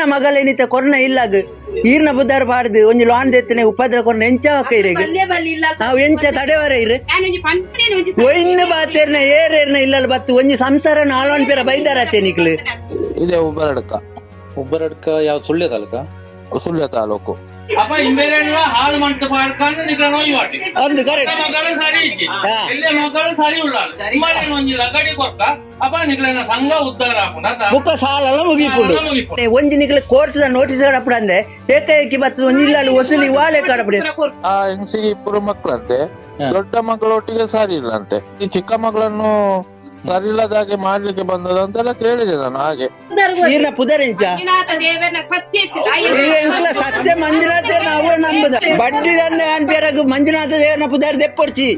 ಈರ್ನ ಮಗಲೇನಿತ ಕೊರ್ನ ಇಲ್ಲಾಗ. ಈರ್ನ ಬುದ್ಧಾರ ಪಾಡ್ದು ಒಂಜಿ ಲಾನ್ ದೆತ್ತನೆ ಉಪದ್ರ ಕೊರ್ನ ಎಂಚ ಇರೆಗ್ ಬಲ್ಲೆ ಬಲ್ಲಿ ಇಲ್ಲ ನಾವು ಎಂಚ ತಡೆವರ ಇರು. ಒಯ್ನ ಬಾತೇರ್ನ ಏರೇರ್ನ ಇಲ್ಲಲ್ ಬತ್ತು ಒಂಜಿ ಸಂಸಾರ ನಾಲ್ವನ್ ಪೇರ ಬೈದಾರತ್ತೆ ನಿಕ್ಲು. ಇದೇ ಉಬ್ಬರಡ್ಕ. ಉಬ್ಬರಡ್ಕ ಯಾವ ಸುಳ್ಯ ತಾಲೂಕ? ಸುಳ್ಯ ತಾಲೂಕು. ಅಪ್ಪ ಇಂಬೇರೆಲ್ಲ ಹಾಳು ಮಂಟ ನೋಯ್ ಕರೆಕ್ಟ್ ಮಗಳು ಸರಿ ಇಜ್ಜಿ. ಹಾ. ಎಲ್ಲೆ ಮಗಳು ಸರಿ ಉಳ್ಳ ಮಳೆ ಒಂಜಿ ಲಗಡಿ ಕೊರ್ಕ ಅಪ್ಪ ನಿಗ್ಲನ ಸಂಘ ಉದ್ಧಾರ ಆಪುಂಡ ಬುಕ್ಕ ಸಾಲೆಲ್ಲ ಮುಗಿಪುಂಡು ಮುಗಿಪುಂಡು. ಒಂಜಿ ನಿಕ್ಲು ಕೋರ್ಟ್ ನೋಟಿಸ್ ಕಡಪಡ ಅಂದೆ ಏಕಾಏಕಿ ಬತ್ತು ಒಂಜಿ ವಸೂಲಿ ವಾಲೆ ಕಡಪಡಿ ಆ ಹೆಂಗಸಿಗೆ ಇಬ್ಬರು ಮಕ್ಕಳಂತೆ ದೊಡ್ಡ ಮಗಳೊಟ್ಟಿಗೆ ಸಾರಿ ಇಲ್ಲಂತೆ. ಈ ಚಿಕ್ಕ ಮಗಳನ್ನು ಸರಿ ಮಾಡ್ಲಿಕ್ಕೆ ಹಾಗೆ ಮಾಡ್ಲಿಕ್ಕೆ ಬಂದದಂತೆಲ್ಲ ಕೇಳಿದೆ ನಾನು ಹಾಗೆ. ಪುದರಿಂಚ ದೇವರನ ಸತ್ಯ ಮಂಜುನಾಥ ನಾವು ನಂಬುದ. ಬಡ್ಡಿ ದಂಡ ಅನ್ಪೇರಗು ಮಂಜುನಾಥ ಪುದರ್ ಪುದಾರ್ ದೆಪ್ಪೊಡ್ಚಿ.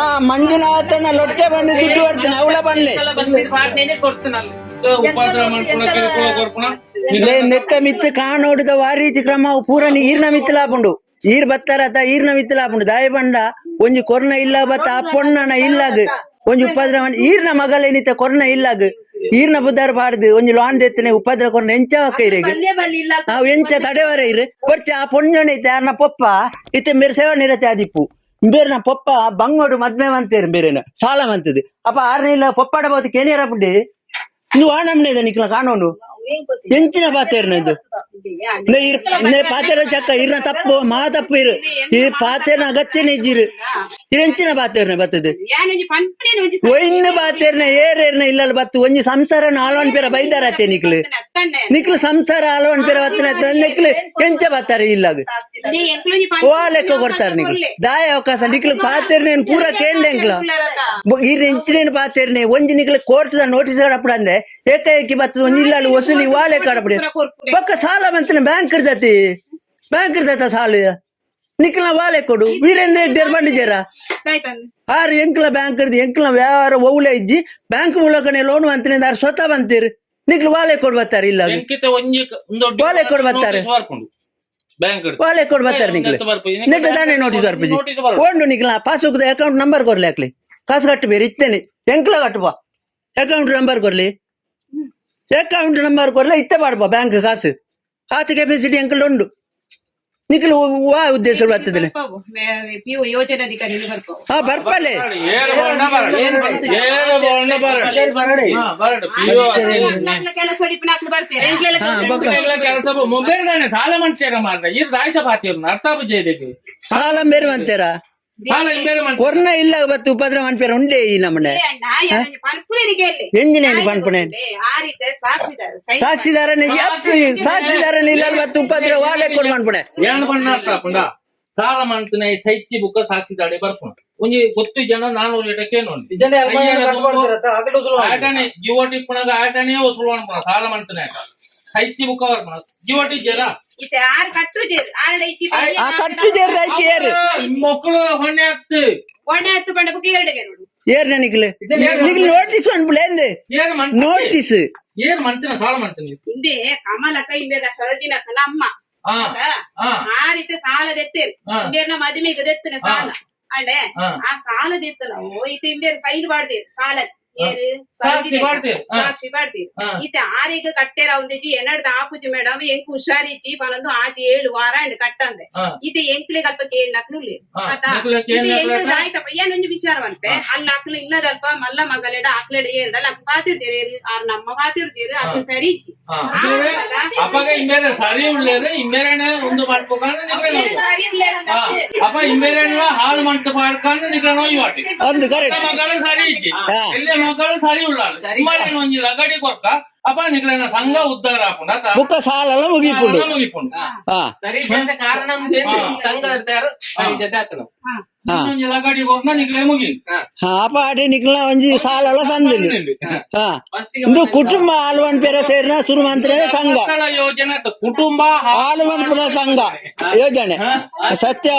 ಆ ಮಂಜುನಾಥನ ಲೊಟ್ಟೆ ಬಂದು ದುಡ್ಡು ಬರ್ತೇನೆ ಅವಳ ಬಂದೆ ನೆತ್ತ ಮಿತ್ತು ಕಾಣೋಡಿದ ವಾರೀತಿ ಕ್ರಮ ಪೂರನಿ ಈರ್ನ ಮಿತ್ತಲಾಪುಂಡು ಈರ್ ಬತ್ತಾರತ ಈರ್ನ ಮಿತ್ತಲಾಪುಂಡು ದಾಯ ಬಂಡ ಒಂಜಿ ಕೊರ್ನ ಇಲ್ಲ ಬತ್ತ ಆ ಪೊಣ್ಣನ ಇಲ್ಲಾಗ. ಒಂಜಿ ಉಪದ್ರ ಈರ್ನ ಮಗಲೇನಿತ ಕೊರ್ನ ಇಲ್ಲಾಗ. ಈರ್ನ ಬುದ್ಧಾರ ಬಾಡ್ದು ಒಂಜಿ ಲಾನ್ ದೆತ್ತನೆ ಉಪದ್ರ ಕೊರ್ನ ಎಂಚ ಇಲ್ಲ. ನಾವು ಎಂಚ ತಡೆವರ ಇರು. ಪರ್ಚ ಆ ಪೊಣ್ಣನೈತೆ ಅರ್ನ ಪೊಪ್ಪ? ಇತ್ತೆ ಮೇರೆ ಸೇವನೆ ಇರತ್ತೆ ಆದಿಪ್ಪು. ಬೇರೆನ ಪೊಪ್ಪ ಬಂಗೋಡು ಮದ್ಮೆ ಮಂತೇರು ಬೇರೆನ ಸಾಲ ಮಂತದು. ಅಪ್ಪ ಆರ್ನ ಇಲ್ಲ ಪೊಪ್ಪಾಡ ಬೋತಿ ಕೇನಿಯರ ಪುಂಡಿ. ನೀವು ಆಣಮ್ನೆ ನಿಕ್ಲ ಕಾಣೋನು. ಎಂಚಿನ ಪಾತೇರ್ನ ಇದು? ಪಾತೆರ ಚಕ್ಕ ಇರ್ನ ತಪ್ಪು ಮಾ ತಪ್ಪು ಇರು. ಈ ಪಾತೆರ್ನ ಅಗತ್ಯನೇ ಇಜ್ಜಿರು ಇರೆಂಚಿನ ಪಾತೇರ್ನ ಬತ್ತದು ಒಯ್ನ ಪಾತೇರ್ನ ಏರೇರ್ನ ಇಲ್ಲಲ್ ಬತ್ತು. ಒಂಜಿ ಸಂಸಾರ ನಾಲ್ವನ್ ಪೇರ ಬೈದಾರತ್ತೆ ನಿಕ್ಲು. ನಿಕ್ಲು ಸಂಸಾರ ಹಲವನ್ ಪೇರ ಬತ್ತನ ನಿಕ್ಲು ಎಂಚ ಬತ್ತಾರೆ ಇಲ್ಲಾಗ ಓ ಲೆಕ್ಕ ಕೊಡ್ತಾರೆ ನಿಕ್ಲು. ದಾಯ ಅವಕಾಶ. ನಿಕ್ಲು ಪಾತೇರ್ನ ಪೂರ ಕೇಂದ್ರ ಎಂಕ್ಲ ಈ ಎಂಚಿನೇನು ಪಾತೆರ್ನೆ ಒಂಜಿ ನಿಕ್ಲು ಕೋರ್ಟ್ ನೋಟಿಸ್ ಕಡಪಡ ಅಂದೆ. ಏಕಾಏಕಿ ಬತ್ತದ ಒಂಜಿ ಇಲ್ಲಾಲು ವಸೂಲಿ ವಾಲೆ ಕಾಡಬಿಡಿ ಪಕ್ಕ ಸಾಲ ಮಂತಿನ ಬ್ಯಾಂಕ್ ಇರ್ತತಿ. ಬ್ಯಾಂಕ್ ಇರ್ತೈತ ಸಾಲ. ನಿಕ್ಲ ವಾಲೆ ಕೊಡು. ವೀರೇಂದ್ರ ಹೆಗ್ಡೇರ್ ಬಂದಿದ್ದೀರ ಆರು ಎಂಕ್ಲ ಬ್ಯಾಂಕ್ ಇರ್ದು ಎಂಕ್ಲ ವ್ಯವಹಾರ ಒಳ್ಳೆ ಇಜ್ಜಿ. ಬ್ಯಾಂಕ್ ಮೂಲಕನೇ ಲೋನ್ ಅಂತಿನಿಂದ ಆರು ಸ್ವತಃ ಬಂತೀರಿ. ನಿಕ್ಲು ವಾಲೆ ಕೊಡ್ ಬರ್ತಾರೆ ಇಲ್ಲ ವಾಲೆ ಕೊಡ್ ಬರ್ತಾರೆ. ವಾಲೆ ಕೊಡ್ ಬರ್ತಾರೆ ನಿಕ್ಲೆ ನೆಟ್ ದಾನೆ ನೋಟಿಸ್ ಬರ್ಪಜಿ. ಓಂಡು ನಿಕ್ಲ ಪಾಸ್ಬುಕ್ ಅಕೌಂಟ್ ನಂಬರ್ ಕೊರ್ಲಿ ಹಾಕ್ಲಿ ಕಾಸು ಕಟ್ಟು ಬೇರೆ ಇತ್ತೇನೆ. ಎಂಕ್ಲ ಕಟ್ಟುವ ಅಕೌಂಟ್ ನಂಬರ್ ಕೊರ್ಲಿ ಅಕೌಂಟ್ ನಂಬರ್ ಕೊರ್ಲಿ ಇತ್ತೆ ಮಾಡ್ಬೋ ಬ್ಯಾಂಕ್ ಕಾಸು. ಆತ ಕೆಪಾಸಿಟಿ ಎಂಕಲ್ ಉಂಡು ನಿಕ್ಲು ವಾ ಉದ್ದೇಶ ಬರ್ತದೆ ಹಾ ಬರ್ಪಲೆ. ಕೆಲಸ ಮೊಬೈಲ್ ಸಾಲ ಮನುಷ್ಯರ ಮಾಡ್ರೆ ಇದು ಅರ್ಥ ಸಾಲ ಬೇರೆ ಅಂತಾರ ಸಾಲ ಬೇರೆ ಮಾಡ್ತಾರೆ ಕೊರ್ನ ಇಲ್ಲ ಬತ್ತು ಉಪದ್ರ ಅನ್ಪೇರ ಉಂಡೆ ಈ ನಮ್ಮನೆ ಪನ್ಪುಳಿಗೆ ಎಂಜಿನೇನು ಪನ್ಪುಣೆ ಆ ರೀತಿ ಸಾಕ್ಷಿದಾರ ಸೈ- ಸಾಕ್ಷಿದಾರನೇ ಎತ್ತು ಸಾಕ್ಷಿದಾರನ ಇಲ್ಲ ಬತ್ತು ಉಪದ್ರ ವಾಲೆ ಕೊಡು ಅನ್ಪುಣೆ ಏನು ಬಣ್ಣ ಅರ್ಥ ಪುಂಡ ಸಾಲ ಮಾಡ್ತಾನೆ ಸೈತಿ ಬುಕ್ಕ ಸಾಕ್ಷಿದಾಡೆ ಬರ್ಪುಣ ಒಂಜಿ ಗೊತ್ತು ಜನ ನಾನೂರು ಇಟಕ್ಕೆ ಆಟನೆ ಜಿಯೋ ಟಿಪ್ಪಣಗ ಆಟನೇ ವಸೂಲು ಮಾಡ್ಪುಣ ಸಾಲ ಮಾಡ್ತಾನೆ ಆಟ ಸೈತಿ ಬುಕ್ಕ ಬರ್ಪುಣ ಜಿಯೋ ಟಿಜ್ಜರ ಇತ್ತೆ ಆರು ಕಟ್ಟು ಜೇರು ಆರು ಐತಿ ಆ ಕಟ್ಟು ಜೇರ್ ಐತಿ ಏರು ಮಕ್ಕಳು ಹೊಣ್ಣೆ ಹತ್ತು ಒಣೆ ಹತ್ತು ಬಂಡ ಬುಕ್ ಎರಡಿಗೆ ನೋಡು ಏರ್ನ ನಿಕ್ಲು ನಿಕ್ಲು ನೋಟಿಸ್ ಅನ್ಪುಳೆ ಎಂದೆ ಏನ್ ಮಾಡ್ತಾನೆ ನೋಟಿಸ್ ಏನ್ ಮಾಡ್ತಾನೆ ಸಾಲ ಮಾಡ್ತಾನೆ ಹಿಂದೆ ಕಮಲಕ ಹಿಂದೆ ಸರಜಿನಕ ನಮ್ಮ ಹಾ ಹಾ ಆ ರೀತಿ ಸಾಲ ದೆತ್ತೇರು ಹಾ. ಇಂಬೇರ್ನ ಮದುವೆಗೆ ದೆತ್ತನೆ ಸಾಲ ಅಲ್ಲೇ ಹಾ. ಆ ಸಾಲ ದೆತ್ತ ನಾವು ಈತ ಇಂಬೇರ್ ಸೈನ್ ಬಾಡ್ದೇರು ಸಾಲ साक्षी पाडतील साक्षी పాడతారు ఇత ఆరేక కట్టేరావు తెచ్చి ఎన్నడ ఆపుచి మేడం ఎంకు హుషారిచ్చి పనందు ఆచి ఏళ్ళు వారాండ్ కట్టంది ఇది ఎంకులే కల్ప ఏం నకులు లేదు ఇది ఎంకులు దాయితప్ప ఏ నుంచి విచారం అంటే అల్ల అక్కలు ఇల్ల దల్ప మల్ల మగలేడ అక్కలేడ ఏండ నాకు పాతిరు చేరేరు ఆరు నమ్మ పాతిరు చేరు అక్కడ సరి ఇచ్చి అప్పగ ఇమ్మేరే సరి ఉళ్ళేరు ఇమ్మేరేనే ఉందు పడుకోకాను నిక్కను సరి ఉళ్ళేరు అప్ప ఇమ్మేరేన హాల్ మంట పాడకాను నిక్కను ఇవాటి అందు కరెక్ట్ మగలే సరి ఇచ్చి ಅಂದು ಸರಿ ಒಂಜಿ ಲಗಡಿ ಕೊರ್ಕ ಅಪ್ಪ ಸಂಘ ಆಪುಂಡ ಬುಕ್ಕ ಮುಗಿಪುಂಡು ಸರಿ ಕಾರಣ. ಸಂಘ ಇರ್ತಾರು ಒಂಜಿ ಲಗಡಿ ಕೊರ್ಕ ಮುಗಿ. ಅಪ್ಪ ನಿಕ್ಲ ಒಂಜಿ ಇಂದು ಕುಟುಂಬ ಆಲ್ವನ್ ಪೇರ ಸೇರಿನ ಶುರು ಮಂತ್ರ ಸಂಘ. ಮಕ್ಕಳ ಯೋಜನೆ ಕುಟುಂಬ ಆಲ್ವನ್ ಪುರ ಸಂಘ. ಯೋಜನೆ. ಸತ್ಯ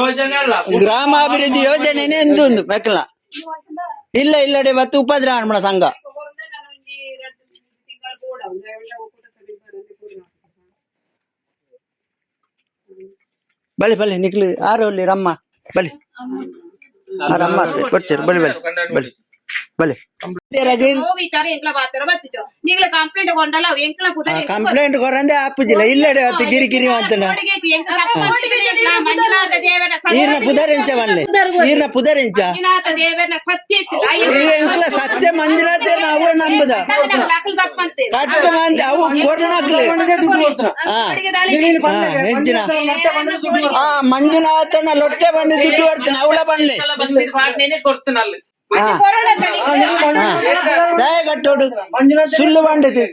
ಯೋಜನೆ ಅಲ್ಲ. ಗ್ರಾಮಾಭಿವೃದ್ಧಿ ಯೋಜನೆನೇ ಎಂದು ಒಂದು ಮೆಕ್ಕಲ ಇಲ್ಲ ಇಲ್ಲಡೆ ಬತ್ತು ಉಪದ್ರ ಅನ್ಮಣ ಸಂಘ ಬಲಿ ಬಲಿ ನಿಕ್ಲಿ ಆರು ಅಲ್ಲಿ ರಮ್ಮ ಬಲಿ ಆ ರಮ್ಮ ಅಲ್ಲೇ ಕೊಡ್ತೀರಿ ಬಲಿ ಬಲಿ ಬಲಿ ಬಲೆ ಓ ವಿಚಾರ ಎಂಕ್ಲ ಬಾತರ ಬತ್ತಿಜೋ ನೀಗ್ಲ ಕಂಪ್ಲೇಂಟ್ ಕೊಂಡಲ್ಲ ಅವು ಎಂಕ್ಲ ಪುದರ್ ಕಂಪ್ಲೇಂಟ್ ಕೊರಂದೆ ಆಪುಜಿಲ್ಲ ಇಲ್ಲಡೆ ಹೊತ್ತು ಗಿರಿ ಗಿರಿ ಅಂತನ ಮಂಜುನಾಥ ದೇವರ ಈರ್ನ ಪುದರೆಂಚ ಬನ್ಲೆ ಈರ್ನ ಪುದರೆಂಚ ಮಂಜುನಾಥ ದೇವರ ಸತ್ಯ ಇತ್ತು ಈ ಎಂಕ್ಲ ಸತ್ಯ ಮಂಜುನಾಥ ಅವು ನಂಬುದ ಕಟ್ಟ ಮಂದಿ ಅವು ಕೊರೋನಾಗ್ಲಿ ಹಾ ಹಾ, ಹೆಂಚಿನ ಆ ಮಂಜುನಾಥನ ಲೊಟ್ಟೆ ಬಂದು ದುಡ್ಡು ಬರ್ತಾನೆ ಅವಳ ಬನ್ಲೆ ಬಂದಿದ್ದು ಪಾಟ್ನೇನೆ ಕೊಡ್ತಾನಲ್ಲ ದಯ ಕಟ್ಟೋಡು ಸುಳ್ಳು ಬಂಡದು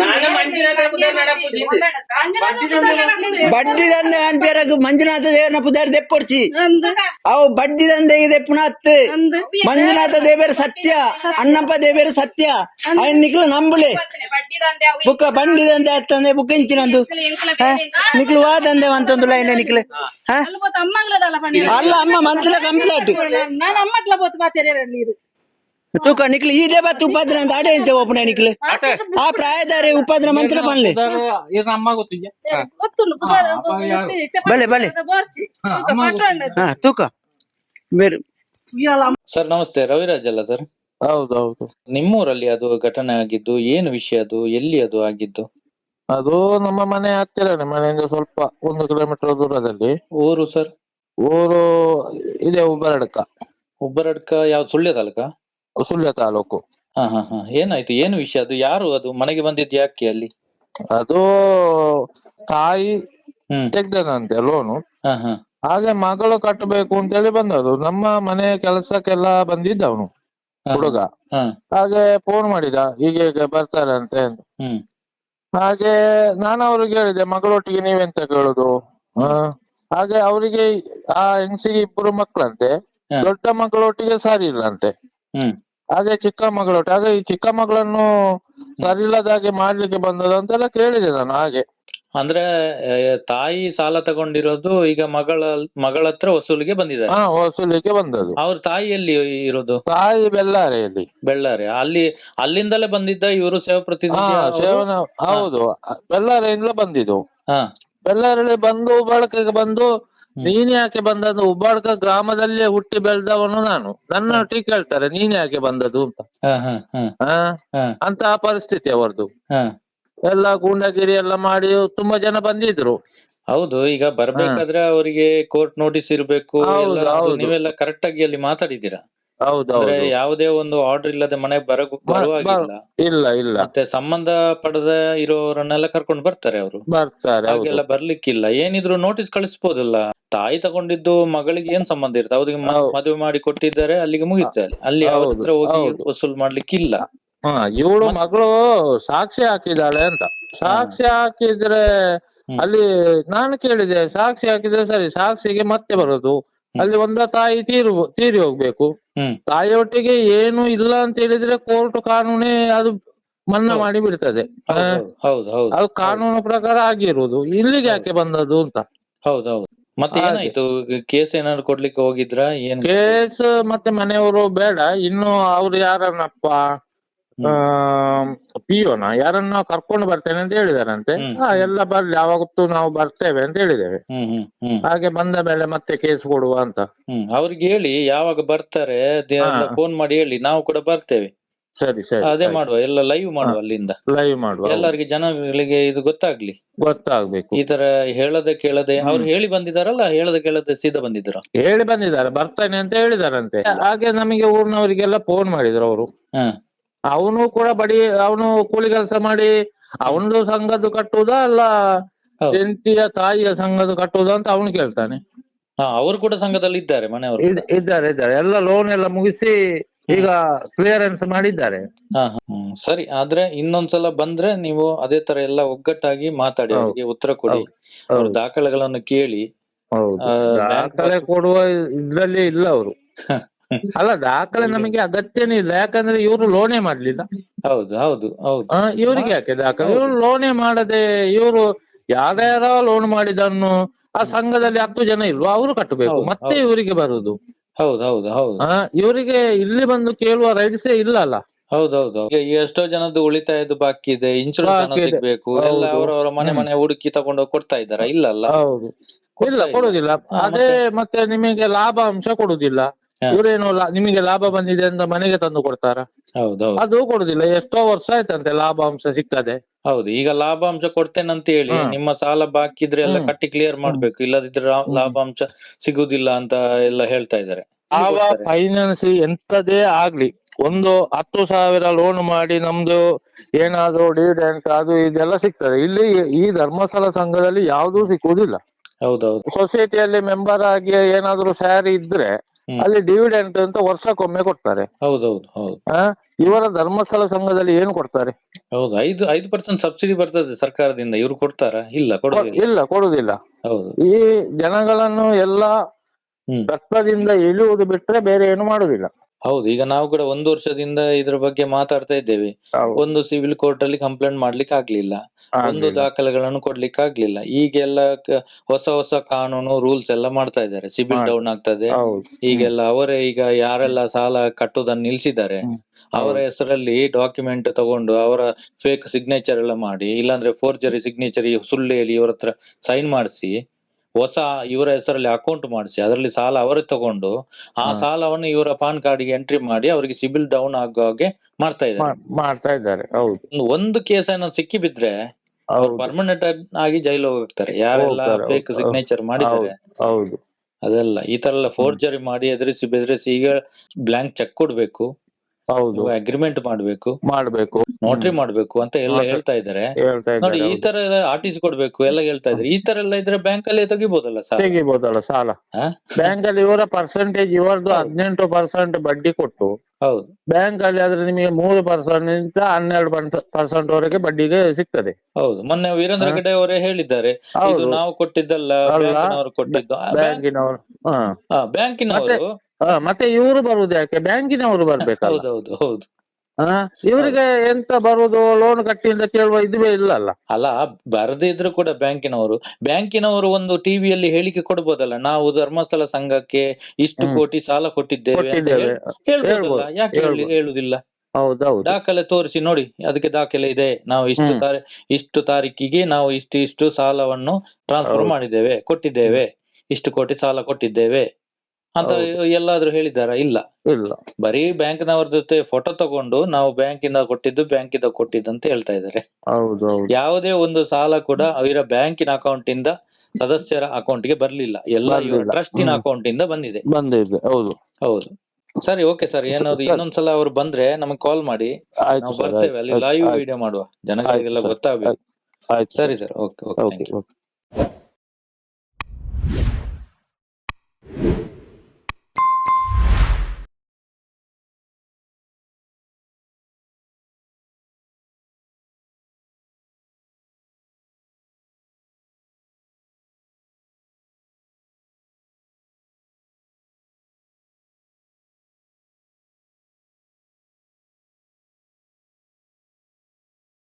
ನಾನು ಮಂಜುನಾಥ ಪುದರ್ ನಡಪುದಿದ್ದು ಬಡ್ಡಿ ದಂದೆ ಅನ್ಪೇರಗು ಮಂಜುನಾಥ ದೇವರನ ಪುದಾರಿ ದೆಪ್ಪೊಡ್ಚಿ ಅವು ಬಡ್ಡಿ ದಂದೆ ಇದೆ ಪುನತ್ ಮಂಜುನಾಥ ದೇವರ ಸತ್ಯ ಅಣ್ಣಪ್ಪ ದೇವರ ಸತ್ಯ ಅಯ್ಯ ನಿಕ್ಲು ನಂಬುಲೆ ಬುಕ್ಕ ಬಂಡಿ ದಂದೆ ಅತ್ತಂದೆ ಬುಕ್ಕ ಇಂಚಿನಂದು ನಿಕ್ಲು ವಾ ದಂದೆ ಅಂತಂದು ಲೈನ್ ನಿಕ್ಲು ಹ? ಅಲ್ಲ ಅಮ್ಮ ಮಂತ್ಲ ಕಂಪ್ಲೇಂಟ್ ನಾನು ಅಮ್ಮಟ್ಲ పోతు బా తెరేరండి ತೂಕ ನಿಕ್ಲು ಈಡೇ ಬತ್ತು ಉಪದ್ರ ಅಂತ ಆಡೆ ಇಂಚ ಒಪ್ಪನೆ ನಿಕ್ಲು ಆ ಪ್ರಾಯದಾರಿ ಉಪದ್ರ ಮಂತ್ರ ಬನ್ಲೆ ಇರ್ನ ಅಮ್ಮ ಗೊತ್ತಿದ್ಯಾ ಗೊತ್ತುಂಡು ಬಲೆ ಬಲೆ ಬೋರ್ಚಿ ಹಾ, ಅಮ್ಮ ಗೊತ್ತು. ಹಾ ತೂಕ ಬೇರೆ ಸರ್ ನಮಸ್ತೆ ರವಿರಾಜ್ ಅಲ್ಲ ಸರ್ ಹೌದೌದು ನಿಮ್ಮೂರಲ್ಲಿ ಅದು ಘಟನೆ ಆಗಿದ್ದು ಏನು ವಿಷಯ ಅದು ಎಲ್ಲಿ ಅದು ಆಗಿದ್ದು ಅದು ನಮ್ಮ ಮನೆ ಹತ್ತಿರನೇ ಮನೆಯಿಂದ ಸ್ವಲ್ಪ ಒಂದು ಕಿಲೋಮೀಟರ್ ದೂರದಲ್ಲಿ ಊರು ಸರ್ ಊರು ಇದೆ ಉಬ್ಬರಡ್ಕ ಉಬ್ಬರಡ್ಕ ಯಾವ್ದು ಸುಳ್ಯ ತಾಲೂಕ? ಸುಳ್ಯ ತಾಲೂಕು. ಹಾ ಹಾ ಹಾ. ಏನಾಯ್ತು? ಏನು ವಿಷಯ ಅದು? ಯಾರು ಅದು? ಮನೆಗೆ ಬಂದಿದ್ದು ಯಾಕೆ ಅಲ್ಲಿ? ಅದು ತಾಯಿ ಹ್ಮ್. ತೆಗ್ದದಂತೆ ಲೋನು ಹಾ ಹಾ. ಹಾಗೆ ಮಗಳು ಕಟ್ಟಬೇಕು ಅಂತೇಳಿ ಬಂದದ್ದು. ನಮ್ಮ ಮನೆ ಕೆಲಸಕ್ಕೆಲ್ಲ ಬಂದಿದ್ದ ಅವನು ಹಾ, ಹುಡುಗ. ಹಾ. ಹಾಗೆ ಫೋನ್ ಮಾಡಿದ. ಹೀಗೆ ಹೀಗೆ ಬರ್ತಾರೆ ಅಂತೆ ಅಂತ. ಹ್ಮ್. ಹಾಗೆ ನಾನು ಅವ್ರಿಗೆ ಹೇಳಿದೆ ಮಗಳೊಟ್ಟಿಗೆ ನೀವೆಂತ ಕೇಳುದು? ಆ, ಹಾಗೆ ಅವರಿಗೆ ಆ ಹೆಂಗಸಿಗೆ ಇಬ್ಬರು ಮಕ್ಕಳಂತೆ. ದೊಡ್ಡ ಮಗಳೊಟ್ಟಿಗೆ ಸರಿ ಇಲ್ಲಂತೆ. ಹ್ಮ್. ಹಾಗೆ ಚಿಕ್ಕ ಮಗಳೊಟ್ಟಿಗೆ ಹಾಗೆ ಈ ಚಿಕ್ಕ ಮಗಳನ್ನು ಸರಿ ಇಲ್ಲದ ಹಾಗೆ ಮಾಡ್ಲಿಕ್ಕೆ ಬಂದದ ಅಂತೆಲ್ಲ ಕೇಳಿದೆ ನಾನು ಹಾಗೆ. ಅಂದ್ರೆ ತಾಯಿ ಸಾಲ ತಗೊಂಡಿರೋದು ಈಗ ಮಗಳ ಮಗಳ ಹತ್ರ ವಸೂಲಿಗೆ ಬಂದಿದ್ದಾರೆ. ಹಾ ವಸೂಲಿಗೆ ಬಂದದ್ದು. ಅವ್ರ ತಾಯಿ ಎಲ್ಲಿ ಇರೋದು? ತಾಯಿ ಬೆಳ್ಳಾರೆಯಲ್ಲಿ ಬೆಳ್ಳಾರೆ. ಅಲ್ಲಿ ಅಲ್ಲಿಂದಲೇ ಬಂದಿದ್ದ ಇವರು ಸೇವಾ ಪ್ರತಿನಿಧಿ? ಸೇವನ ಹೌದು. ಬೆಳ್ಳಾರೆಯಿಂದ ಬಂದಿದ್ದು. ಹಾ. ಬೆಳ್ಳಾರಲ್ಲಿ ಬಂದು ಬಳಕೆಗೆ ಬಂದು ನೀನ್ ಯಾಕೆ ಬಂದದ್ದು? ಉಬ್ಬಾಡ್ಕ ಗ್ರಾಮದಲ್ಲೇ ಹುಟ್ಟಿ ಬೆಳೆದವನು ನಾನು. ನನ್ನ ಒಟ್ಟಿಗೆ ಕೇಳ್ತಾರೆ ನೀನ್ ಯಾಕೆ ಬಂದದ್ದು ಅಂತ. ಅಂತ ಪರಿಸ್ಥಿತಿ ಅವರದು. ಎಲ್ಲ ಗೂಂಡಗಿರಿ ಎಲ್ಲ ಮಾಡಿ ತುಂಬಾ ಜನ ಬಂದಿದ್ರು. ಹೌದು ಈಗ ಬರ್ಬೇಕಾದ್ರೆ ಅವರಿಗೆ ಕೋರ್ಟ್ ನೋಟಿಸ್ ಇರ್ಬೇಕು. ನೀವೆಲ್ಲ ಕರೆಕ್ಟ್ ಆಗಿ ಅಲ್ಲಿ ಮಾತಾಡಿದ್ದೀರಾ? ಹೌದು ಯಾವುದೇ ಒಂದು ಆರ್ಡರ್ ಇಲ್ಲದೆ ಮನೆಗೆ ಬರ ಇಲ್ಲ ಇಲ್ಲ. ಮತ್ತೆ ಸಂಬಂಧ ಪಡೆದ ಇರೋರನ್ನೆಲ್ಲ ಕರ್ಕೊಂಡು ಬರ್ತಾರೆ ಅವರು. ಬರ್ತಾರೆ ಹಾಗೆಲ್ಲ ಬರ್ಲಿಕ್ಕಿಲ್ಲ. ಏನಿದ್ರು ನೋಟಿಸ್ ಕಳಿಸ್ಬೋದಲ್ಲ. ತಾಯಿ ತಗೊಂಡಿದ್ದು ಮಗಳಿಗೆ ಏನ್ ಸಂಬಂಧ ಇರುತ್ತೆ? ಅವ್ರಿಗೆ ಮದುವೆ ಮಾಡಿ ಕೊಟ್ಟಿದ್ದಾರೆ ಅಲ್ಲಿಗೆ ಮುಗಿತು. ಅಲ್ಲಿ ಅವ್ರ ಹತ್ರ ಹೋಗಿ. ವಸೂಲ್ ಮಾಡ್ಲಿಕ್ಕಿಲ್ಲ. ಹಾ ಇವಳು ಮಗಳು ಸಾಕ್ಷಿ ಹಾಕಿದಾಳೆ ಅಂತ. ಸಾಕ್ಷಿ ಹಾಕಿದ್ರೆ ಅಲ್ಲಿ ನಾನು ಕೇಳಿದೆ ಸಾಕ್ಷಿ ಹಾಕಿದ್ರೆ ಸರಿ ಸಾಕ್ಷಿಗೆ ಮತ್ತೆ ಬರೋದು. ಅಲ್ಲಿ ಒಂದ ತಾಯಿ ತೀರು ತೀರಿ ಹೋಗ್ಬೇಕು. ತಾಯಿಯೊಟ್ಟಿಗೆ ಏನು ಇಲ್ಲ ಅಂತ ಹೇಳಿದ್ರೆ ಕೋರ್ಟ್ ಕಾನೂನೇ ಅದು ಮನ್ನಾ ಮಾಡಿ ಬಿಡ್ತದೆ. ಅದು ಕಾನೂನು ಪ್ರಕಾರ ಆಗಿರುವುದು ಇಲ್ಲಿಗೆ ಯಾಕೆ ಬಂದದ್ದು ಅಂತ? ಹೌದೌದು ಹೌದು. ಮತ್ತೆ ಏನಾಯ್ತು? ಕೇಸ್ ಏನಾದ್ರು ಕೊಡ್ಲಿಕ್ಕೆ ಹೋಗಿದ್ರಾ? ಏನ್ ಕೇಸ್ ಮತ್ತೆ ಮನೆಯವರು ಬೇಡ. ಇನ್ನು ಅವ್ರು ಯಾರನ್ನಪ್ಪ ಪಿಯೋನ? ಯಾರನ್ನ ಕರ್ಕೊಂಡು ಬರ್ತೇನೆ ಅಂತ ಹೇಳಿದಾರಂತೆ. ಹಾ ಎಲ್ಲ ಬರ್ಲಿ. ಯಾವತ್ತೂ ನಾವು ಬರ್ತೇವೆ ಅಂತ ಹೇಳಿದ್ದೇವೆ. ಹಾಗೆ ಬಂದ ಮೇಲೆ ಮತ್ತೆ ಕೇಸ್ ಕೊಡುವ ಅಂತ. ಅವ್ರಿಗೆ ಹೇಳಿ ಯಾವಾಗ ಬರ್ತಾರೆ. ಫೋನ್ ಮಾಡಿ ಹೇಳಿ. ನಾವು ಕೂಡ ಬರ್ತೇವೆ. ಸರಿ ಸರಿ ಅದೇ ಮಾಡುವ ಎಲ್ಲ ಲೈವ್ ಮಾಡುವ ಅಲ್ಲಿಂದ. ಲೈವ್ ಮಾಡುವ ಎಲ್ಲರಿಗೆ ಜನಗಳಿಗೆ ಇದು ಗೊತ್ತಾಗ್ಲಿ. ಗೊತ್ತಾಗ್ಬೇಕು. ಈ ತರ ಹೇಳದೆ ಕೇಳದೆ ಅವ್ರು ಹೇಳಿ ಬಂದಿದಾರಲ್ಲ ಹೇಳದೆ ಕೇಳದೆ ಸೀದಾ ಬಂದಿದ್ರು ಹೇಳಿ ಬಂದಿದ್ದಾರೆ ಬರ್ತಾನೆ ಅಂತ ಹೇಳಿದಾರಂತೆ. ಹಾಗೆ ನಮಗೆ ಊರಿನವರಿಗೆಲ್ಲ ಫೋನ್ ಮಾಡಿದ್ರು ಅವರು. ಹ. ಅವನು ಕೂಡ ಬಡಿ ಅವನು ಕೂಲಿ ಕೆಲಸ ಮಾಡಿ ಅವನದು ಸಂಘದ್ದು ಕಟ್ಟುವುದಾ ಅಲ್ಲ. ಹೆಂಡತಿಯ ತಾಯಿಯ ಸಂಘದ್ದು ಕಟ್ಟುವುದಾ ಅಂತ ಅವನು ಕೇಳ್ತಾನೆ. ಹಾ ಅವರು ಕೂಡ ಸಂಘದಲ್ಲಿ ಇದ್ದಾರೆ ಮನೆಯವರು ಇದ್- ಇದ್ದಾರೆ ಇದ್ದಾರೆ. ಎಲ್ಲ ಲೋನ್ ಎಲ್ಲ ಮುಗಿಸಿ ಈಗ ಕ್ಲಿಯರೆನ್ಸ್ ಮಾಡಿದ್ದಾರೆ. ಸರಿ. ಆದ್ರೆ ಇನ್ನೊಂದ್ಸಲ ಬಂದ್ರೆ ನೀವು ಅದೇ ತರ ಎಲ್ಲ ಒಗ್ಗಟ್ಟಾಗಿ ಮಾತಾಡಿ. ಅವರಿಗೆ ಉತ್ತರ ಕೊಡಿ. ಅವ್ರ ದಾಖಲೆಗಳನ್ನು ಕೇಳಿ. ದಾಖಲೆ ಕೊಡುವ ಇದ್ರಲ್ಲಿ ಇಲ್ಲ ಅವರು. ಅಲ್ಲ ದಾಖಲೆ ನಮಗೆ ಅಗತ್ಯನೇ ಇಲ್ಲ. ಯಾಕಂದ್ರೆ ಇವರು ಲೋನೇ ಮಾಡ್ಲಿಲ್ಲ. ಹೌದು ಹೌದು ಹೌದು. ಇವರಿಗೆ ಇವ್ರಿಗೆ ಯಾಕೆ ದಾಖಲೆ? ಇವರು ಲೋನೇ ಮಾಡದೆ ಇವರು ಯಾರ್ಯಾರೋ ಲೋನ್ ಮಾಡಿದನ್ನು ಆ ಸಂಘದಲ್ಲಿ ಹತ್ತು ಜನ ಇಲ್ವಾ? ಅವರು ಕಟ್ಟಬೇಕು. ಮತ್ತೆ ಇವರಿಗೆ ಬರುದು. ಹೌದು ಹೌದು ಹೌದು ಆ ಇವರಿಗೆ ಇಲ್ಲಿ ಬಂದು ಕೇಳುವ ರೈಟ್ಸೇ ಇಲ್ಲ ಅಲ್ಲ ಹೌದೌದು ಈಗ ಎಷ್ಟೋ ಜನದ್ದು ಉಳಿತಾಯದ್ದು ಬಾಕಿ ಇದೆ ಇನ್ಶೂರೆನ್ಸ್ ಹಣ ಬಾಕಿ ಇದೆ. ಸಿಗ್ಬೇಕು ಎಲ್ಲ ಹೌದು. ಅವರವರ ಮನೆ ಹ್ಮ್. ಮನೆ ಹುಡುಕಿ ತಗೊಂಡೋಗಿ ಕೊಡ್ತಾ ಇದ್ದಾರ ಇಲ್ಲ ಅಲ್ಲ ಹೌದು ಕೊಡ್ತಾ ಇಲ್ಲ. ಕೊಡುದಿಲ್ಲ ಹಾ, ಅದೇ ಮತ್ತೆ ನಿಮಗೆ ಲಾಭಾಂಶ ಕೊಡುದಿಲ್ಲ. ಇವರೇನು ನಿಮಗೆ ಲಾಭ ಬಂದಿದೆ ಅಂತ ಮನೆಗೆ ತಂದು ಕೊಡ್ತಾರ? ಹೌದೌದು ಅದು ಕೊಡುದಿಲ್ಲ ಎಷ್ಟೋ ವರ್ಷ ಆಯ್ತಂತೆ ಲಾಭಾಂಶ ಸಿಕ್ಕದೆ. ಹೌದು ಈಗ ಲಾಭಾಂಶ ಕೊಡ್ತೇನೆ ಅಂತ ಹೇಳಿ ನಿಮ್ಮ ಸಾಲ ಬಾಕಿ ಇದ್ರೆ ಎಲ್ಲ ಕಟ್ಟಿ ಕ್ಲಿಯರ್ ಮಾಡ್ಬೇಕು ಇಲ್ಲದಿದ್ರೆ ಲಾಭಾಂಶ ಸಿಗುದಿಲ್ಲ ಅಂತ ಎಲ್ಲ ಹೇಳ್ತಾ ಇದ್ದಾರೆ. ಆ. ಫೈನಾನ್ಸ್ ಎಂತದೇ ಆಗ್ಲಿ ಒಂದು ಹತ್ತು ಸಾವಿರ ಲೋನ್ ಮಾಡಿ ನಮ್ದು ಏನಾದ್ರು ಡಿವಿಡೆಂಟ್ ಅದು ಇದೆಲ್ಲ ಸಿಗ್ತದೆ. ಇಲ್ಲಿ ಈ ಧರ್ಮಸ್ಥಳ ಸಂಘದಲ್ಲಿ ಯಾವ್ದು ಸಿಕ್ಕುದಿಲ್ಲ. ಹೌದೌದು ಸೊಸೈಟಿಯಲ್ಲಿ ಮೆಂಬರ್ ಆಗಿ ಏನಾದ್ರೂ ಸ್ಯಾರಿ ಇದ್ರೆ. ಅಲ್ಲಿ ಡಿವಿಡೆಂಟ್ ಅಂತ ವರ್ಷಕ್ಕೊಮ್ಮೆ ಕೊಡ್ತಾರೆ. ಹೌದೌದು ಹೌದು. ಇವರ ಧರ್ಮಸ್ಥಳ ಸಂಘದಲ್ಲಿ ಏನು ಕೊಡ್ತಾರೆ? ಹೌದು ಐದು ಐದು ಪರ್ಸೆಂಟ್ ಸಬ್ಸಿಡಿ ಬರ್ತದೆ ಸರ್ಕಾರದಿಂದ ಇವ್ರು ಕೊಡ್ತಾರಾ? ಇಲ್ಲ ಕೊಡೋದಿಲ್ಲ. ಇಲ್ಲ ಕೊಡುದಿಲ್ಲ. ಹೌದು. ಈ ಜನಗಳನ್ನು ಎಲ್ಲ. ರಕ್ತದಿಂದ ಇಳಿಯುವುದು ಬಿಟ್ರೆ ಬೇರೆ ಏನು ಮಾಡುದಿಲ್ಲ. ಹೌದು ಈಗ ನಾವು ಕೂಡ ಒಂದು ವರ್ಷದಿಂದ ಇದ್ರ ಬಗ್ಗೆ ಮಾತಾಡ್ತಾ ಇದ್ದೇವೆ. ಒಂದು ಸಿವಿಲ್ ಕೋರ್ಟ್ ಅಲ್ಲಿ ಕಂಪ್ಲೇಂಟ್ ಮಾಡ್ಲಿಕ್ಕೆ ಆಗ್ಲಿಲ್ಲ. ಒಂದು ದಾಖಲೆಗಳನ್ನು ಕೊಡ್ಲಿಕ್ಕೆ ಆಗ್ಲಿಲ್ಲ. ಈಗೆಲ್ಲ ಹೊಸ ಹೊಸ ಕಾನೂನು ರೂಲ್ಸ್ ಎಲ್ಲ ಮಾಡ್ತಾ ಇದ್ದಾರೆ. ಸಿಬಿಲ್ ಡೌನ್ ಆಗ್ತದೆ. ಈಗೆಲ್ಲ ಅವರೇ ಈಗ ಯಾರೆಲ್ಲ ಸಾಲ ಕಟ್ಟುದನ್ನು ನಿಲ್ಸಿದ್ದಾರೆ ಅವರ ಹೆಸರಲ್ಲಿ ಡಾಕ್ಯುಮೆಂಟ್ ತಗೊಂಡು ಅವರ ಫೇಕ್ ಸಿಗ್ನೇಚರ್ ಎಲ್ಲ ಮಾಡಿ ಇಲ್ಲಾಂದ್ರೆ ಫೋರ್ಜರಿ ಸಿಗ್ನೇಚರ್ ಸುಳ್ಳು ಹೇಳಿ ಇವರ ಹತ್ರ ಸೈನ್ ಮಾಡಿಸಿ ಹೊಸ ಇವರ ಹೆಸರಲ್ಲಿ ಅಕೌಂಟ್ ಮಾಡಿಸಿ ಅದರಲ್ಲಿ ಸಾಲ ಅವರೇ ತಗೊಂಡು ಆ. ಸಾಲವನ್ನು ಇವರ ಪಾನ್ ಕಾರ್ಡ್ಗೆ ಎಂಟ್ರಿ ಮಾಡಿ ಅವರಿಗೆ ಸಿಬಿಲ್ ಡೌನ್ ಆಗೋ ಹಾಗೆ ಮಾಡ್ತಾ ಇದ್ದಾರೆ. ಮಾಡ್ತಾ ಇದ್ದಾರೆ ಹೌದು. ಒಂದು- ಕೇಸ್ ಏನೋ ಸಿಕ್ಕಿ ಬಿದ್ರೆ ಅವ್ರು ಪರ್ಮನೆಂಟ್ ಆಗಿ ಜೈಲು ಹೋಗ್ತಾರೆ. ಯಾರೆಲ್ಲ ಬೇಕು ಫೇಕ್ ಸಿಗ್ನೇಚರ್ ಮಾಡಿದ್ದಾರೆ ಹೌದು ಅದೆಲ್ಲ ಈ ತರ ಎಲ್ಲ ಫೋರ್ಜರಿ ಮಾಡಿ ಎದುರಿಸಿ ಬೆದರಿಸಿ ಈಗ ಬ್ಲಾಂಕ್ ಚೆಕ್ ಕೊಡ್ಬೇಕು. ಹೌದು. ಅಗ್ರಿಮೆಂಟ್ ಮಾಡ್ಬೇಕು. ಮಾಡ್ಬೇಕು. ನೋಟ್ರಿ ಮಾಡ್ಬೇಕು ಅಂತ ಎಲ್ಲ ಹೇಳ್ತಾ ಇದ್ದಾರೆ. ಹೇಳ್ತಾ ನೋಡಿ ಇದ್ದಾರೆ ಈ ತರ ಆರ್ ಟಿ ಸಿ ಕೊಡ್ಬೇಕು ಎಲ್ಲ ಹೇಳ್ತಾ ಇದ್ದಾರೆ. ಈ ತರ ಎಲ್ಲ ಇದ್ರೆ ಬ್ಯಾಂಕ್ ಅಲ್ಲಿ ತೆಗಿಬಹುದಲ್ಲ ಸರ್ ತೆಗಿಬಹುದಲ್ಲ ಸಾಲ? ಬ್ಯಾಂಕ್ ಅಲ್ಲಿ ಇವರ ಪರ್ಸೆಂಟೇಜ್ ಇವರದು ಹದಿನೆಂಟು ಪರ್ಸೆಂಟ್ ಬಡ್ಡಿ ಕೊಟ್ಟು ಹೌದು. ಬ್ಯಾಂಕ್ ಅಲ್ಲಿ ಆದ್ರೆ ನಿಮಗೆ ಮೂರು ಪರ್ಸೆಂಟ್ ಇಂದ ಹನ್ನೆರಡು ಪರ್ಸೆಂಟ್ ವರೆಗೆ ಬಡ್ಡಿಗೆ ಸಿಗ್ತದೆ. ಹೌದು. ಮೊನ್ನೆ ವೀರೇಂದ್ರ ಹಾ? ಹೆಗಡೆ ಅವರೇ ಹೇಳಿದ್ದಾರೆ. ಇದು ಹೌದು. ನಾವು ಕೊಟ್ಟಿದ್ದಲ್ಲ ಅಲ್ಲ. ಬ್ಯಾಂಕಿನವರು ಕೊಟ್ಟಿದ್ದು. ಬ್ಯಾಂಕಿನವರು. ಹಾ. ಬ್ಯಾಂಕಿನವರು ಹಾ, ಮತ್ತೆ ಇವರು ಬರುದು ಯಾಕೆ? ಬ್ಯಾಂಕಿನವರು ಬರ್ಬೇಕಲ್ಲ. ಹೌದೌದು ಹೌದು. ಹಾ ಇವರಿಗೆ ಎಂತ ಬರುದು? ಲೋನ್ ಕಟ್ಟಿ ಅಂತ ಕೇಳುವ ಇದುವೇ ಇಲ್ಲ ಅಲ್ಲ ಬರದೇ ಇದ್ರು ಕೂಡ ಬ್ಯಾಂಕಿನವರು ಬ್ಯಾಂಕಿನವರು ಒಂದು ಟಿವಿಯಲ್ಲಿ ಹೇಳಿಕೆ ಕೊಡ್ಬೋದಲ್ಲ ನಾವು ಧರ್ಮಸ್ಥಳ ಸಂಘಕ್ಕೆ ಇಷ್ಟು ಹ್ಮ್. ಕೋಟಿ ಸಾಲ ಕೊಟ್ಟಿದ್ದೇವೆ ಅಂತ ಕೊಟ್ಟಿದ್ದೇವೆ. ಹೇಳ್- ಹೇಳ್ಬೋದಲ್ಲ ಹೇಳ್ಬೋದು, ಯಾಕೆ ಹೇಳಿ ಹೇಳ್ಬೋದು. ಹೇಳುದಿಲ್ಲ? ಹೌದೌದು. ದಾಖಲೆ ತೋರಿಸಿ ನೋಡಿ ಅದಕ್ಕೆ ದಾಖಲೆ ಇದೆ. ನಾವು ಇಷ್ಟು ಹ್ಮ್. ತಾರೀ ಇಷ್ಟು ತಾರೀಕಿಗೆ ನಾವು ಇಷ್ಟು ಇಷ್ಟು ಸಾಲವನ್ನು ಟ್ರಾನ್ಸ್ಫರ್ ಹೌದು. ಮಾಡಿದ್ದೇವೆ ಕೊಟ್ಟಿದ್ದೇವೆ. ಇಷ್ಟು ಕೋಟಿ ಸಾಲ ಕೊಟ್ಟಿದ್ದೇವೆ. ಅಂತ ಎಲ್ಲಾದ್ರೂ ಹೇಳಿದಾರ ಇಲ್ಲ. ಇಲ್ಲ. ಬರೀ ಬ್ಯಾಂಕ್ನವ್ರ ಜೊತೆ ಫೋಟೋ ತಗೊಂಡು ನಾವು ಬ್ಯಾಂಕ್ ಇಂದ ಕೊಟ್ಟಿದ್ದು ಬ್ಯಾಂಕಿಂದ ಕೊಟ್ಟಿದ್ದು ಅಂತ ಹೇಳ್ತಾ ಇದ್ದಾರೆ. ಹೌದು ಹೌದು ಯಾವುದೇ ಒಂದು ಸಾಲ ಕೂಡ ಅವರ ಬ್ಯಾಂಕಿನ ಅಕೌಂಟ್ ಇಂದ ಸದಸ್ಯರ ಅಕೌಂಟ್ಗೆ ಬರ್ಲಿಲ್ಲ. ಎಲ್ಲ. ಟ್ರಸ್ಟಿನ. ಅಕೌಂಟ್ ಇಂದ ಬಂದಿದೆ. ಬಂದಿದೆ. ಹೌದು. ಹೌದು. ಸರಿ ಓಕೆ ಸರ್ ಏನಾದ್ರು. ಇನ್ನೊಂದ್ಸಲ ಅವ್ರು ಬಂದ್ರೆ ನಮಗೆ ಕಾಲ್ ಮಾಡಿ. ನಾವು ಬರ್ತೇವೆ. ಅಲ್ಲಿ ಲೈವ್ ವಿಡಿಯೋ ಮಾಡುವ. ಜನಗಳಿಗೆಲ್ಲ ಗೊತ್ತಾಗ್ಬೇಕು. ಸರಿ. Sir okay okay